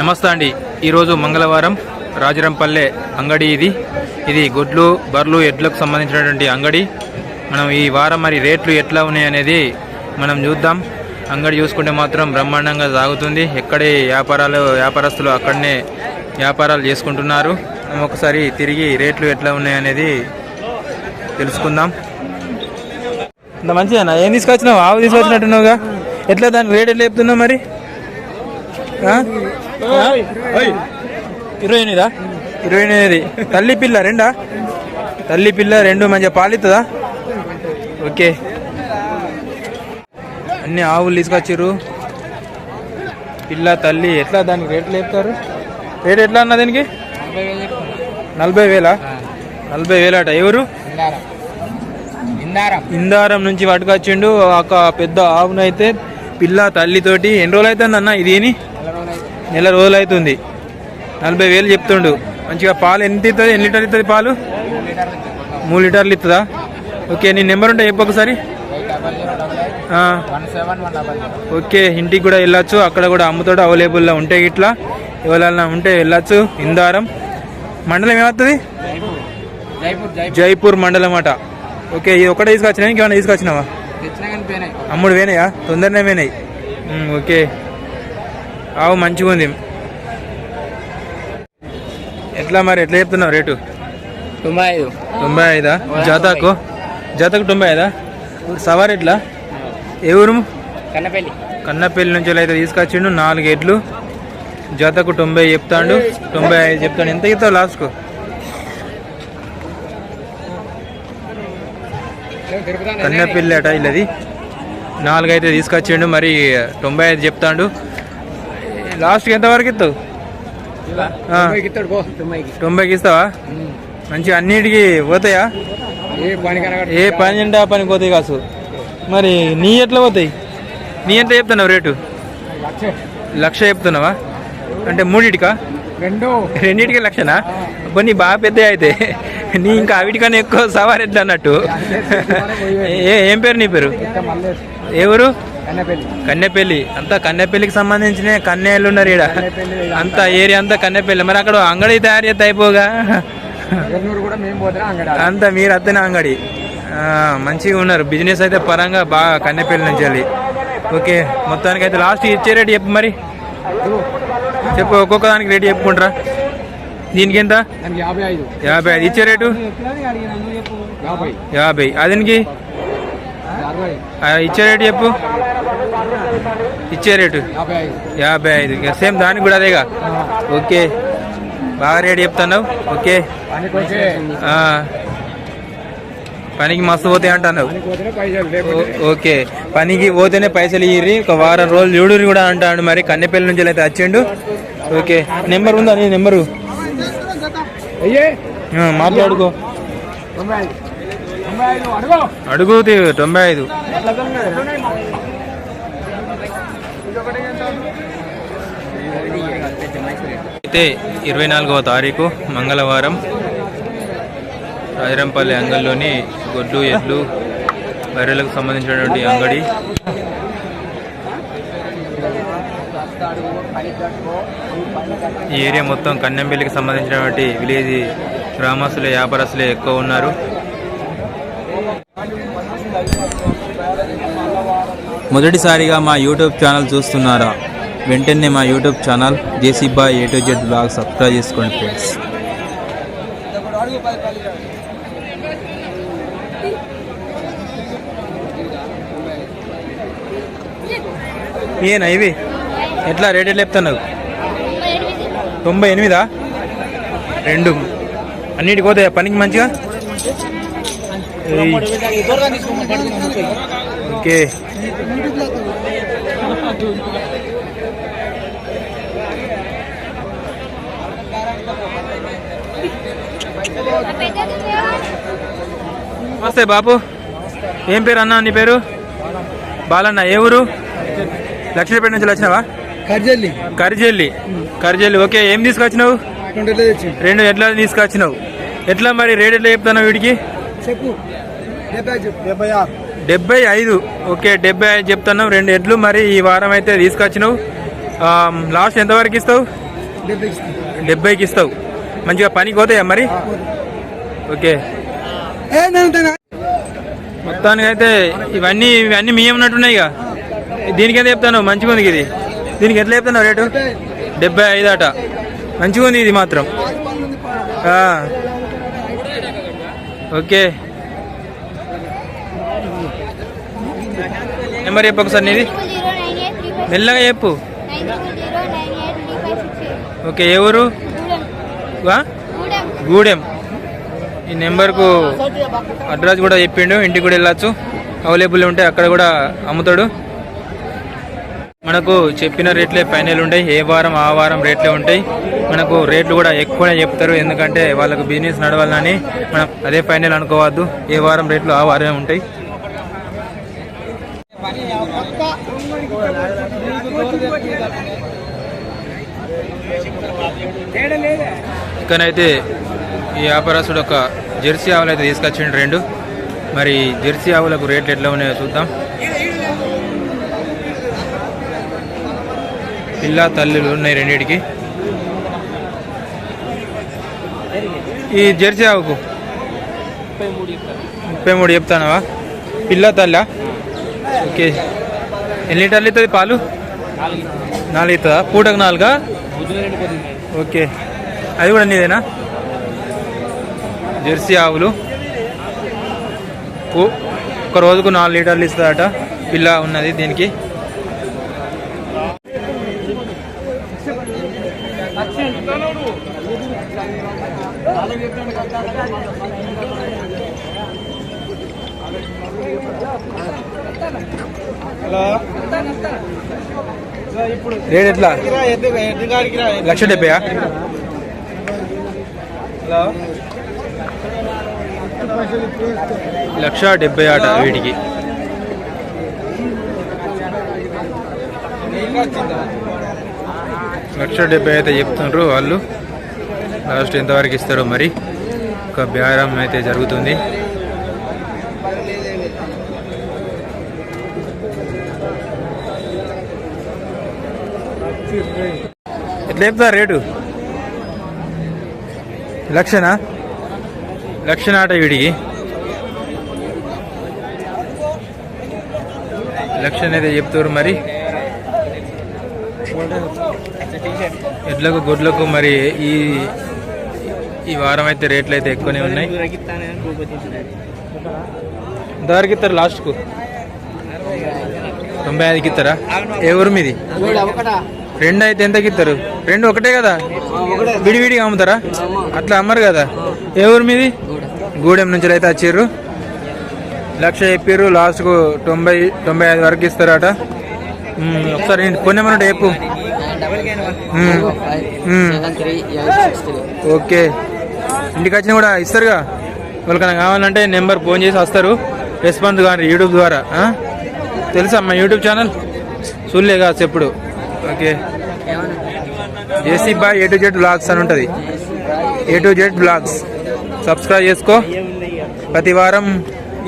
నమస్తే అండి. ఈరోజు మంగళవారం రాజరంపల్లె అంగడి ఇది. ఇది గొడ్లు బర్లు ఎడ్లకు సంబంధించినటువంటి అంగడి. మనం ఈ వారం మరి రేట్లు ఎట్లా ఉన్నాయి అనేది మనం చూద్దాం. అంగడి చూసుకుంటే మాత్రం బ్రహ్మాండంగా సాగుతుంది. ఎక్కడే వ్యాపారాలు వ్యాపారస్తులు అక్కడనే వ్యాపారాలు చేసుకుంటున్నారు. మనం ఒకసారి తిరిగి రేట్లు ఎట్లా ఉన్నాయనేది తెలుసుకుందాం. ఇంత మంచిదేనా? ఏం తీసుకొచ్చినావు? ఆవు తీసుకొచ్చినట్టున్నావుగా? ఎట్లా దాని రేట్ ఎట్లా చెప్తున్నావు మరి? ఇరవై ఎనిమిదా ఇరవై ఎనిమిది తల్లి పిల్ల రెండా? తల్లి పిల్ల రెండు మంచిగా పాలిస్తుందా ఓకే. అన్ని ఆవులు తీసుకొచ్చారు పిల్ల తల్లి ఎట్లా దానికి రేట్లు చెప్తారు? రేట్ ఎట్లా అన్న దీనికి? నలభై వేలా? నలభై వేలట. ఎవరు? ఇందారం. నుంచి పట్టుకొచ్చిండు. ఒక పెద్ద ఆవునైతే పిల్ల తల్లితోటి ఎన్ని రోజులు అవుతుంది అన్న ఇది ఏని? నెల రోజులు అవుతుంది నలభై వేలు చెప్తుండు. మంచిగా పాలు ఎంత ఇస్తుంది ఎన్ని లీటర్ ఇస్తుంది పాలు? మూడు లీటర్లు ఇస్తుందా ఓకే నీ నెంబర్ ఉంటే చెప్పు ఒకసారి. ఓకే ఇంటికి కూడా వెళ్ళొచ్చు. అక్కడ కూడా అమ్ముతాడు అవైలబుల్లో ఉంటే ఇట్లా ఎవరైనా ఉంటే వెళ్ళొచ్చు. ఇందారం. మండలం ఏమవుతుంది జైపూర్ మండలం అట. ఓకే ఇది ఒకటే తీసుకొచ్చినా ఇంకేమైనా తీసుకొచ్చినావా? అమ్ముడు వేనాయా తొందరనే వేనాయి ఓకే. ఆవు మంచిగా ఉంది. ఎట్లా మరి ఎట్లా చెప్తున్నావు రేటు? తొంభై ఐదు. తొంభై ఐదా? జాతకు? జాతకు తొంభై ఐదా? సవార్ ఎట్లా? ఏ ఊరు? కన్నపల్లి. కన్నపల్లి నుంచి అయితే తీసుకొచ్చిండు నాలుగు ఎడ్లు. జతకు తొంభై చెప్తాడు. తొంభై ఐదు చెప్తాడు. ఎంత ఇస్తావు లాస్ట్కు? కన్నెపల్లి అట ఇల్లది. నాలుగు అయితే తీసుకొచ్చిండు మరి తొంభై ఐదు చెప్తాడు. లాస్ట్కి ఎంత వరకు ఇస్తావు? తొంభైకి ఇస్తావా? మంచిగా అన్నిటికీ పోతాయా? ఏ పని పని అంటే ఆ పనికి పోతాయి కాసు. మరి నీ ఎట్లా పోతాయి? నీ ఎంత చెప్తున్నావు రేటు? లక్ష. చెప్తున్నావా? అంటే మూడిటికా? రెండు. రెండింటికి లక్షనా? నీ బాగా పెద్ద అయితే. నీ ఇంకా అవిటికన్నా ఎక్కువ సవారు ఎట్లా అన్నట్టు? ఏ ఏం పేరు నీ పేరు? ఎవరు కన్నపల్లి. అంతా కన్నెపల్లికి సంబంధించిన కన్యాలు ఉన్నారు ఈడ. అంతా. ఏరియా అంతా కన్నెపల్లి. మరి అక్కడ అంగడి తయారు చేస్తే అయిపోగా అంతా మీరు అత్తనే అంగడి. మంచిగా ఉన్నారు. బిజినెస్ అయితే పరంగా బాగా కన్నెపల్లి నుంచి వెళ్ళి. ఓకే మొత్తానికి అయితే లాస్ట్ ఇచ్చే రేటు చెప్పు మరి. చెప్పు ఒక్కొక్క దానికి రేటు చెప్పుకుంటారా? దీనికి ఎంత? యాభై ఐదు. ఇచ్చే రేటు యాభై. అదినికి? ఇచ్చే రేటు చెప్పు. ఇచ్చే రేటు? యాభై ఐదు. సేమ్ దానికి కూడా అదేగా? ఓకే. బాగా రేటు చెప్తున్నావు? ఓకే. పనికి మస్తు పోతాయి అంటున్నావు? ఓకే. పనికి పోతేనే పైసలు ఇయ్యి ఒక వారం రోజులు చూడుని కూడా అంటాడు మరి. కన్నెపల్లి నుంచి అయితే వచ్చిండు. ఓకే. నెంబర్ ఉందా నీ నెంబరు? మాట్లాడుకో. అడుగు. తొంభై ఐదు? అయితే ఇరవై నాలుగవ తారీఖు మంగళవారం రాజరంపల్లి అంగల్లోని గొడ్లు ఎడ్లు బర్రెలకు సంబంధించినటువంటి అంగడి. ఈ ఏరియా మొత్తం కన్నెంపల్లికి సంబంధించినటువంటి విలేజ్ గ్రామస్తులే వ్యాపారస్తులే ఎక్కువ ఉన్నారు. మొదటిసారిగా మా యూట్యూబ్ ఛానల్ చూస్తున్నారా? వెంటనే మా YouTube channel JC boy A to Z blog subscribe చేసుకోండి ఫ్రెండ్స్. ఏనా ఇవి? ఎట్లా రేట్ ఎట్లా చెప్తున్నావు తొంభై ఎనిమిదా? రెండు. అన్నిటికి పోతాయా? పనికి మంచిగా. ఓకే. నమస్తే బాపు. ఏం పేరు అన్న? నీ పేరు? బాలన్న ఏ ఊరు? లక్ష్మీపేట నుంచి వచ్చినావా? కర్జల్లి. కరిజల్లి. కరిజల్లి ఓకే. ఏం తీసుకొచ్చినావు? రెండు ఎట్లా తీసుకొచ్చినావు. ఎట్లా మరి రేట్ ఎట్లా చెప్తున్నావు వీడికి? చెప్పు. డెబ్బై ఐదు. ఓకే డెబ్బై ఐదు చెప్తున్నావు. రెండు ఎడ్లు మరి ఈ వారం అయితే తీసుకొచ్చినావు. లాస్ట్ ఎంతవరకు ఇస్తావు? డెబ్బైకి ఇస్తావు. మంచిగా పనికి పోతాయా మరి? ఓకే. మొత్తానికి అయితే ఇవన్నీ ఇవన్నీ మీ ఉన్నట్టున్నాయి ఇక? దీనికి ఎంత చెప్తాను? మంచిగా ఉంది ఇది. దీనికి ఎట్లా చెప్తాను రేటు? డెబ్బై ఐదు అట. మంచిగా ఉంది ఇది మాత్రం. ఓకే. నెంబర్ చెప్పు ఒకసారి నీది. మెల్లగా చెప్పు. ఓకే ఏ ఊరు? గూడెం వా? గూడెం. ఈ నెంబర్కు అడ్రస్ కూడా చెప్పిండు ఇంటికి కూడా వెళ్ళచ్చు. అవైలబుల్ ఉంటే అక్కడ కూడా అమ్ముతాడు. మనకు చెప్పిన రేట్లే ఫైనల్ ఉంటాయి. ఏ వారం ఆ వారం రేట్లే ఉంటాయి. మనకు రేట్లు కూడా ఎక్కువనే చెప్తారు. ఎందుకంటే వాళ్ళకు బిజినెస్ నడవాలని మనం అదే ఫైనల్ అనుకోవద్దు. ఏ వారం రేట్లు ఆ వారమే ఉంటాయి. ఇక్కడైతే ఈ వ్యాపారస్తుడు ఒక జెర్సీ ఆవులు అయితే తీసుకొచ్చిండు రెండు. మరి జెర్సీ ఆవులకు రేట్లు ఎట్లా ఉన్నాయో చూద్దాం. పిల్ల తల్లులు ఉన్నాయి రెండింటికి. ఈ జెర్సీ ఆవుకు ముప్పై మూడు చెప్తానవా? పిల్ల తల్లా? ఓకే. ఎన్ని లీటర్లు ఇస్తుంది పాలు? నాలుగు ఇస్తుందా పూటకు నాలుగా? ఓకే. అది కూడా నీదేనా? జెర్సీ ఆవులు. ఒక రోజుకు నాలుగు లీటర్లు ఇస్తుందట పిల్ల ఉన్నది దీనికి. రేట్ ఎట్లా? లక్ష డెబ్బై లక్ష డెబ్బై ఆట వీటికి. లక్ష డెబ్బై అయితే చెప్తున్నారు వాళ్ళు. లాస్ట్ ఎంతవరకు ఇస్తారో మరి. ఒక బేరం అయితే జరుగుతుంది. ఎట్లా చెప్తారు రేటు? లక్షనా? లక్ష నాట వీడికి. లక్ష అయితే చెప్తారు మరి. ఎడ్లకు గొడ్లకు మరి ఈ ఈ వారం అయితే రేట్లు అయితే ఎక్కువనే ఉన్నాయి. ఎంతవరకు ఇస్తారు లాస్ట్కు? తొంభై ఐదుకి ఇస్తారా ఏ ఊరు మీది? రెండు అయితే ఎంతకి ఇస్తారు రెండు ఒకటే కదా? విడివిడిగా అమ్ముతారా? అట్లా అమ్మరు కదా? ఏ ఊరు మీది? గూడెం నుంచి అయితే వచ్చారు. లక్ష చెప్పారు లాస్ట్కు తొంభై తొంభై ఐదు వరకు ఇస్తారట. ఒకసారి ఫోన్ నెంబర్ ఉంటే చెప్పు. ఓకే. ఇంటికి వచ్చినా కూడా ఇస్తారుగా? వాళ్ళకన్నా కావాలంటే నెంబర్ ఫోన్ చేసి వస్తారు. రెస్పాన్స్ కానీ యూట్యూబ్ ద్వారా తెలుసా మా యూట్యూబ్ ఛానల్? చూడలేగా ఎప్పుడు. Okay. AC boy A to Z blogs అని ఉంటుంది. A to Z blogs subscribe చేసుకో. ప్రతి వారం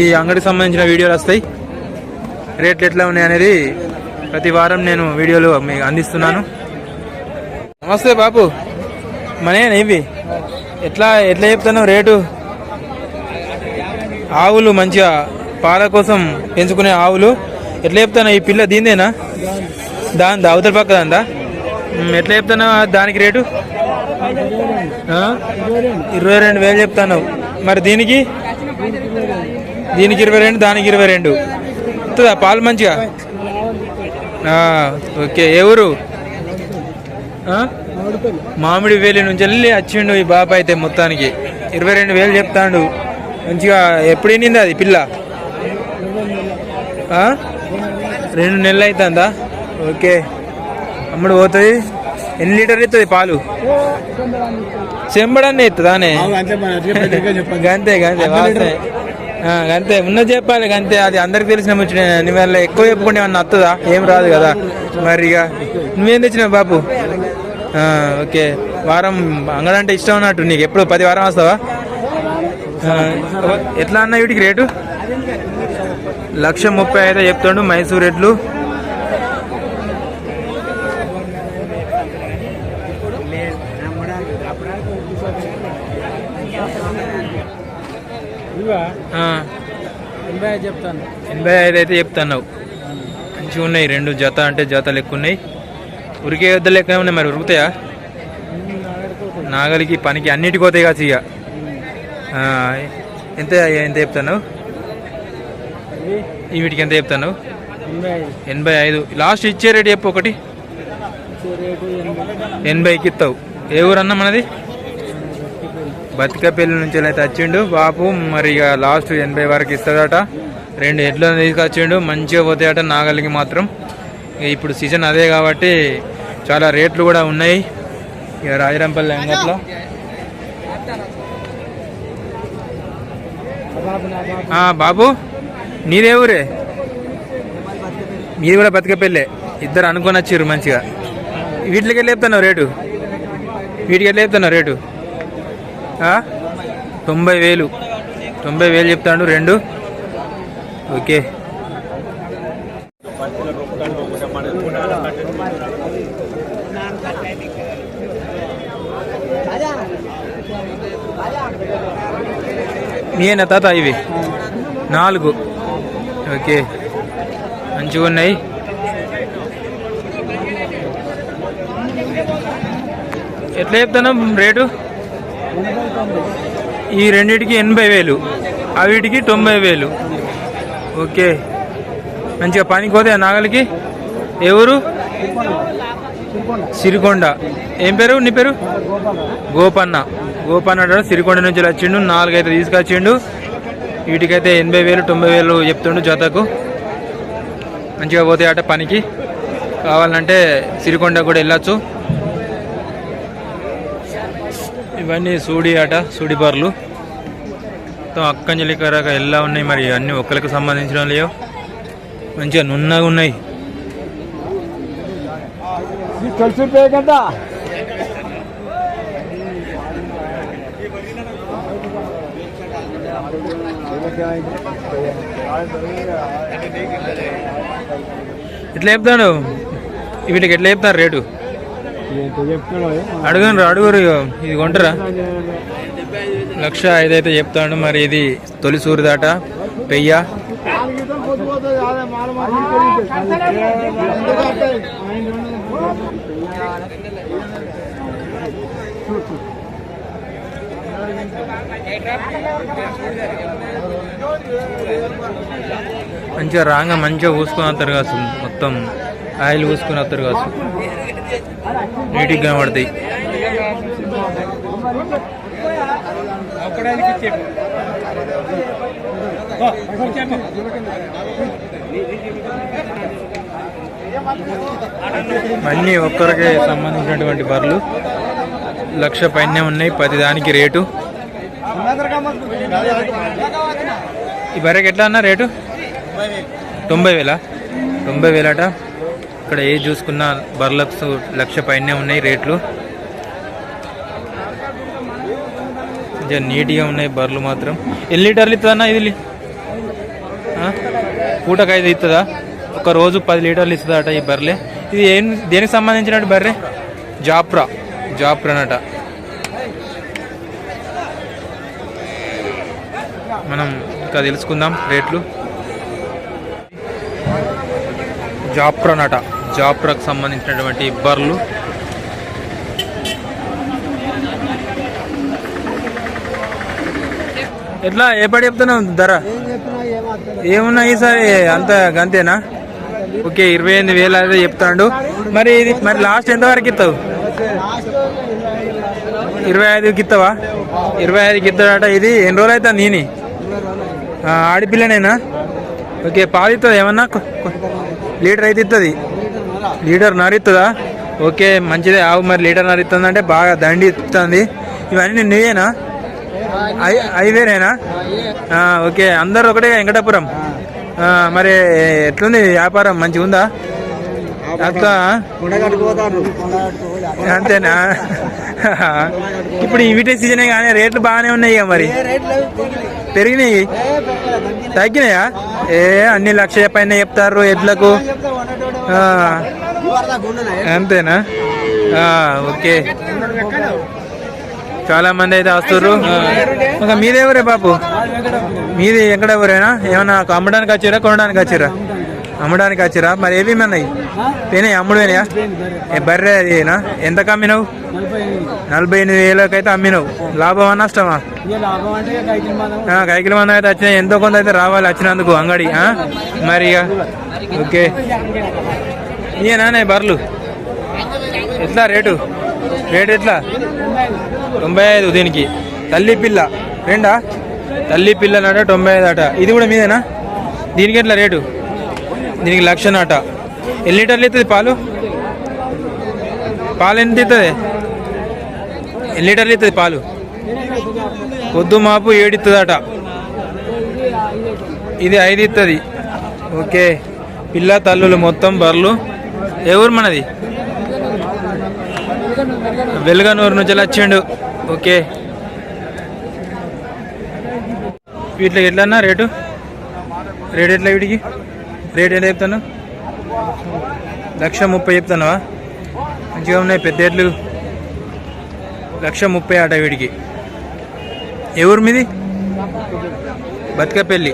ఈ అంగడికి సంబంధించిన వీడియోలు వస్తాయి. రేట్లు ఎట్లా ఉన్నాయి అనేది ప్రతి వారం నేను వీడియోలు మీకు అందిస్తున్నాను. నమస్తే బాబు. మనేనా ఇవి ఎట్లా ఎట్లా చెప్తాను రేటు? ఆవులు మంచిగా పాల కోసం పెంచుకునే ఆవులు. ఎట్లా చెప్తాను ఈ పిల్ల దీందేనా దాని అవతల పక్క దాందా ఎట్లా చెప్తున్నావు? దానికి రేటు? ఇరవై రెండు వేలు చెప్తాను మరి దీనికి? దీనికి ఇరవై రెండు దానికి ఇరవై రెండు. వస్తుందా? పాలు మంచిగా? ఓకే. ఎవరు మామిడి వేలి నుంచి వెళ్ళి వచ్చిండు ఈ బాబా అయితే మొత్తానికి. ఇరవై రెండు వేలు చెప్తాడు. మంచిగా ఎప్పుడు ఎన్నింది అది పిల్ల? రెండు నెలలు అవుతుందా? ఓకే. అమ్ముడు పోతుంది. ఎన్ని లీటర్ ఇస్తుంది పాలు? చెంబడాన్ని ఇస్తుందానే గంతే గంతే వాస్తవే. ఆ, గంతే. ఉన్నది చెప్పాలి గంతే. అది అందరికి తెలిసిన నీ వల్ల ఎక్కువ చెప్పుకుంటే ఏమన్నా వస్తుందా ఏం రాదు కదా. మరి ఇక నువ్వేం తెచ్చినావు బాబు ఆ, ఓకే. వారం అంగడంటే ఇష్టం ఉన్నట్టు నీకు. ఎప్పుడు పది వారం వస్తావా? ఎట్లా అన్న వీటికి రేటు? లక్ష ముప్పై ఐదు చెప్తాడు మైసూర్ ఎడ్లు. ఎనభై ఐదు చెప్తాను. ఎనభై ఐదు అయితే చెప్తున్నావు. మంచిగా ఉన్నాయి రెండు జత అంటే జతలు ఎక్కువ ఉన్నాయి. ఉరికే వద్ద లెక్క ఉన్నాయి మరి ఉరుకుతాయా? నాగలికి పనికి అన్నిటికి పోతాయి కాదు ఇక. ఎంత ఎంత చెప్తాను ఈ వీటికి ఎంత చెప్తాను ఎనభై ఐదు. లాస్ట్ ఇచ్చే రేట్ చెప్పు ఒకటి. ఎనభైకి ఇస్తావు. ఏ ఊరన్నా మనది? బతికపల్లి నుంచి అయితే వచ్చిండు. బాపు మరి ఇక లాస్ట్ ఎనభై వరకు ఇస్తాడట. రెండు ఎడ్లను తీసుకొచ్చిండు. మంచిగా పోతాయట నాగలికి మాత్రం. ఇక ఇప్పుడు సీజన్ అదే కాబట్టి చాలా రేట్లు కూడా ఉన్నాయి. ఇక రాజరంపల్లి అంగట్లో బాబు నీదే ఊరే? మీది కూడా బతికపల్లె ఇద్దరు అనుకొని వచ్చారు మంచిగా. వీటికి వెళ్ళి చెప్తున్నావు రేటు? వీటికి వెళ్ళి చెప్తున్నావు రేటు? తొంభై వేలు. తొంభై వేలు చెప్తాడు రెండు? ఓకే. మీయేనా తాత ఇవి? నాలుగు. ఓకే. మంచిగా ఉన్నాయి. ఎట్లా చెప్తాను రేటు? ఈ రెండిటికి ఎనభై వేలు. అవిటికి తొంభై వేలు. ఓకే. మంచిగా పనికి పోతే నాగలికి. ఎవరు సిరికొండ. ఏం పేరు? నీ పేరు? గోపన్న. గోపన్న సిరికొండ నుంచి వచ్చిండు. నాలుగైతే తీసుకొచ్చిండు. వీటికైతే ఎనభై వేలు తొంభై వేలు చెప్తుండు జతకు. మంచిగా పోతే అట పనికి. కావాలంటే సిరికొండ కూడా వెళ్ళచ్చు. ఇవన్నీ సూడి ఆట సూడి బార్లు మొత్తం అక్కంజలి కరాక ఎలా ఉన్నాయి మరి? అన్నీ ఒక్కరికి సంబంధించిన లేవు. మంచిగా నున్నగా ఉన్నాయి. కదా ఎట్లా చెప్తాడు వీటికి ఎట్లా చెప్తారు రేటు? అడుగురు అడుగురు ఇది కొంటారా? లక్ష ఐదు అయితే చెప్తాడు మరి ఇది తొలి సూరిదాట. పెయ్య. మంచిగా రాగా మంచిగా పూసుకొని వస్తారు కాసు మొత్తం ఆయిల్ పూసుకొని వస్తారు కాసు నీట్గా కనబడతాయి. అన్నీ ఒక్కరికే సంబంధించినటువంటి బర్రెలు. లక్ష పైనే ఉన్నాయి పది దానికి రేటు. ఈ బర్రెకి ఎట్లా అన్న రేటు? తొంభై వేల? తొంభై వేలట? ఇక్కడ ఏ చూసుకున్నా బర్లకు లక్ష పైనే ఉన్నాయి రేట్లు. కొంచెం నీట్గా ఉన్నాయి బర్రెలు మాత్రం. ఎన్ని లీటర్లు ఇస్తుందన్నా ఇది? లి- పూటకు ఐదు ఇస్తుందా ఒక రోజు పది లీటర్లు ఇస్తుందట ఈ బర్రెలే ఇది ఏం దేనికి సంబంధించిన బర్రె? జాప్రా. జాప్రా అనట మనం ఇంకా తెలుసుకుందాం రేట్లు. జాప్రానట. జాప్రాకు సంబంధించినటువంటి బర్లు. ఎట్లా ఏ పడి చెప్తున్నావు ధర? ఏమున్నా ఈసారి అంత గంతేనా? ఓకే ఇరవై ఎనిమిది వేలు అదే చెప్తాడు. మరి ఇది మరి లాస్ట్ ఎంతవరకు ఇస్తావు? ఇరవై ఐదుకి ఇస్తావా? ఇరవై ఐదుకి ఇస్తాడట. ఇది ఎన్ని రోజులు అవుతుంది నేని? ఆడిపిల్లనేనా? ఓకే పాలు ఇస్తుంది ఏమన్నా? లీటర్ అయితే ఇస్తుంది లీటర్ నర ఓకే మంచిదే. ఆవు మరి లీటర్ నర అంటే బాగా దండి ఇస్తుంది. ఇవన్నీ నువ్వేనా? ఐ ఐవేరేనా ఓకే. అందరు ఒకటే వెంకటాపురం? మరి ఎట్లుంది వ్యాపారం? మంచిగా ఉందా అంతేనా? ఇప్పుడు ఇవిటే సీజనే కానీ రేట్లు బాగానే ఉన్నాయి ఇక మరి. పెరిగినాయి? తగ్గినాయా? ఏ అన్ని లక్ష పైన చెప్తారు ఎడ్లకు. అంతేనా? ఆ, ఓకే. చాలా మంది అయితే వస్తుర్రు. ఇంకా మీదేవరే బాపు? మీది ఎక్కడ ఎవరేనా ఏమన్నా అమ్మడానికి వచ్చిరా కొనడానికి వచ్చిరా? అమ్మడానికి వచ్చిరా? మరి ఏవి ఉన్నాయి అమ్ముడుపోయినాయా ఏ బర్రె అదేనా? ఎంత అమ్మినావు నలభై ఎనిమిది ఎనిమిది వేలకైతే అమ్మినావు. లాభమా నష్టమా? కైకిల మంది. అయితే వచ్చినాయి. ఎంతో కొంత అయితే రావాలి వచ్చినందుకు అంగడి? మరి ఓకే. ఇయేనా బర్లు ఎట్లా రేటు? రేటు ఎట్లా? తొంభై ఐదు దీనికి. తల్లి పిల్ల. రెండా? తల్లి పిల్లనట తొంభై ఐదు అట. ఇది కూడా మీదేనా? దీనికి ఎట్లా రేటు? దీనికి లక్షనట. ఎన్ని లీటర్లు ఇస్తుంది పాలు? పాలు ఎంత ఇస్తుంది ఎన్ని లీటర్లు ఇస్తుంది పాలు? పొద్దు మాపు ఏడిస్తుందట ఇది ఐదు ఇస్తుంది ఓకే. పిల్ల తల్లులు మొత్తం బర్లు. ఏ ఊరు మనది? వెలుగనూరు నుంచి వచ్చిండు. ఓకే. వీటికి ఎట్లన్నా రేటు? రేట్ ఎట్లా వీటికి? రేట్ ఎట్లా చెప్తాను? లక్ష ముప్పై చెప్తానవా? మంచిగా ఉన్నాయి పెద్ద ఎడ్లు. లక్ష ముప్పై ఆట వీడికి. ఏ ఊరు మీది? బతికపల్లి.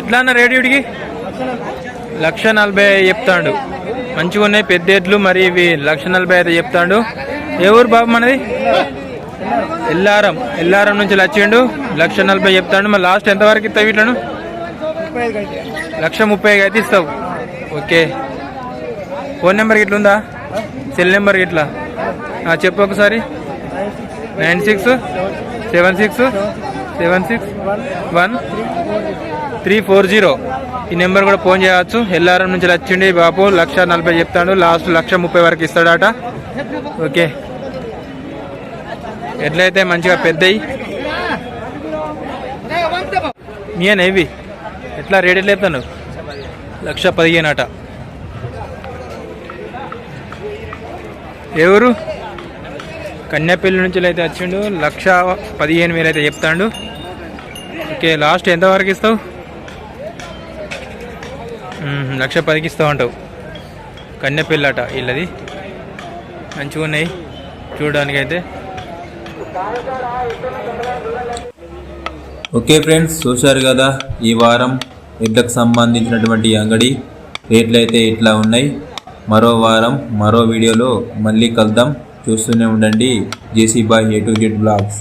ఎట్లా అన్న రేటు వీడికి? లక్ష నలభై చెప్తాడు. మంచిగా ఉన్నాయి పెద్ద ఎడ్లు మరి ఇవి లక్ష నలభై అయితే చెప్తాడు. ఏ ఊరు బాబు మనది? ఎల్లారం. ఎల్లారం నుంచి వచ్చిండు లక్ష నలభై చెప్తాడు. మరి లాస్ట్ ఎంతవరకు ఇస్తావు వీటిలను? లక్ష ముప్పై అయితే ఇస్తావు. ఓకే. ఫోన్ నెంబర్ ఇట్లుందా ఉందా సెల్ నెంబర్ ఇట్లా చెప్పు ఒకసారి. Nine six seven six seven six one three four zero. ఈ నెంబర్ కూడా ఫోన్ చేయవచ్చు ఎల్ఆర్ఎం నుంచి వచ్చిండి బాపు లక్ష నలభై చెప్తాడు. లాస్ట్ లక్ష ముప్పై వరకు ఇస్తాడట. ఓకే. ఎట్లయితే మంచిగా పెద్దయి. మీయన ఇవి ఎట్లా రేట్ ఎట్లా చెప్తాను? లక్ష పదిహేను అట. ఎవరు? కన్యాపల్లి నుంచి అయితే వచ్చిండు. లక్ష పదిహేను వేలు అయితే చెప్తాడు. ఓకే లాస్ట్ ఎంతవరకు ఇస్తావు? లక్ష పదికి ఇస్తావు అంటావు. కన్యాపల్లి అట వీళ్ళది మంచిగా ఉన్నాయి. చూడడానికి అయితే ఓకే ఫ్రెండ్స్ చూశారు కదా ఈ వారం ఎడ్లకు సంబంధించినటువంటి అంగడి. రేట్లు అయితే ఇట్లా ఉన్నాయి. మరో వారం మరో వీడియోలో మళ్ళీ కలుద్దాం. చూస్తూనే ఉండండి. JC boy A to Z blogs.